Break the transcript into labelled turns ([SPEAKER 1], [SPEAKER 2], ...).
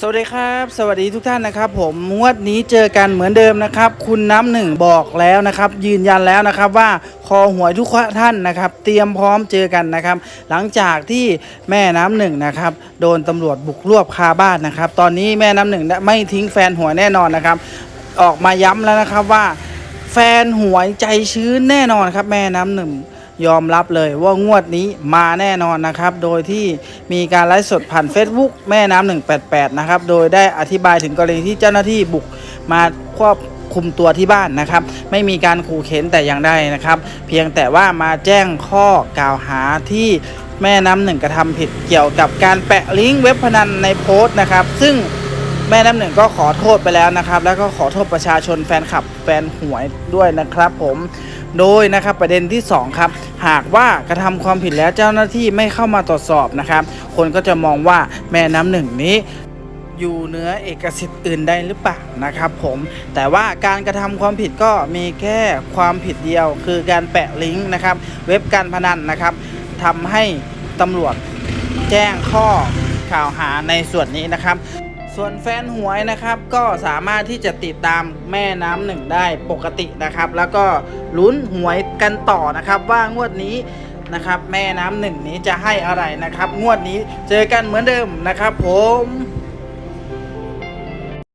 [SPEAKER 1] สวัสดีครับ สวัสดีทุกท่านนะครับ ผมงวดนี้เจอกันเหมือนเดิมนะครับ คุณน้ำหนึ่งบอกแล้วนะครับ ยืนยันแล้วนะครับว่าคอหวยทุกท่านนะครับ เตรียมพร้อมเจอกันนะครับ หลังจากที่แม่น้ำหนึ่งนะครับโดนตำรวจบุกรวบคาบ้านนะครับ ตอนนี้แม่น้ำหนึ่งไม่ทิ้งแฟนหวยแน่นอนนะครับ ออกมาย้ำแล้วนะครับว่า แฟนหวยใจชื้นแน่นอนครับ แม่น้ำหนึ่ง ยอมรับเลยว่างวดนี้มาแน่นอนนะครับ โดยที่มีการไลฟ์สดผ่าน Facebook แม่น้ำ188 นะครับ โดยได้อธิบายถึงกรณีที่เจ้าหน้าที่บุกมาควบคุมตัวที่บ้านนะครับ ไม่มีการขู่เข็นแต่อย่างใดนะครับ เพียงแต่ว่ามาแจ้งข้อกล่าวหาที่แม่น้ำหนึ่งกระทำผิดเกี่ยวกับการแปะลิงก์เว็บพนันในโพสต์นะครับ ซึ่ง แม่น้ำหนึ่งก็ขอโทษไปแล้วนะครับ แล้วก็ขอโทษประชาชนแฟนคลับแฟนหวยด้วยนะครับ ผมโดยนะครับประเด็นที่ 2 ครับ หากว่ากระทำความผิดแล้วเจ้าหน้าที่ไม่เข้ามาตรวจสอบนะครับ คนก็จะมองว่าแม่น้ำหนึ่งนี้อยู่เหนือเอกสิทธิ์อื่นใดหรือเปล่านะครับผมแต่ว่าการกระทำความผิดก็มีแค่ความผิดเดียว คือการแปะลิงก์นะครับ เว็บการพนันนะครับทำให้ตำรวจแจ้งข้อกล่าวหาในส่วนนี้นะครับ ส่วนแฟนหวยนะครับก็สามารถที่จะติดตามแม่น้ำหนึ่งได้ปกตินะครับ แล้วก็ลุ้นหวยกันต่อนะครับ ว่างวดนี้นะครับ แม่น้ำหนึ่งนี้จะให้อะไรนะครับ งวดนี้เจอกันเหมือนเดิมนะครับ ผม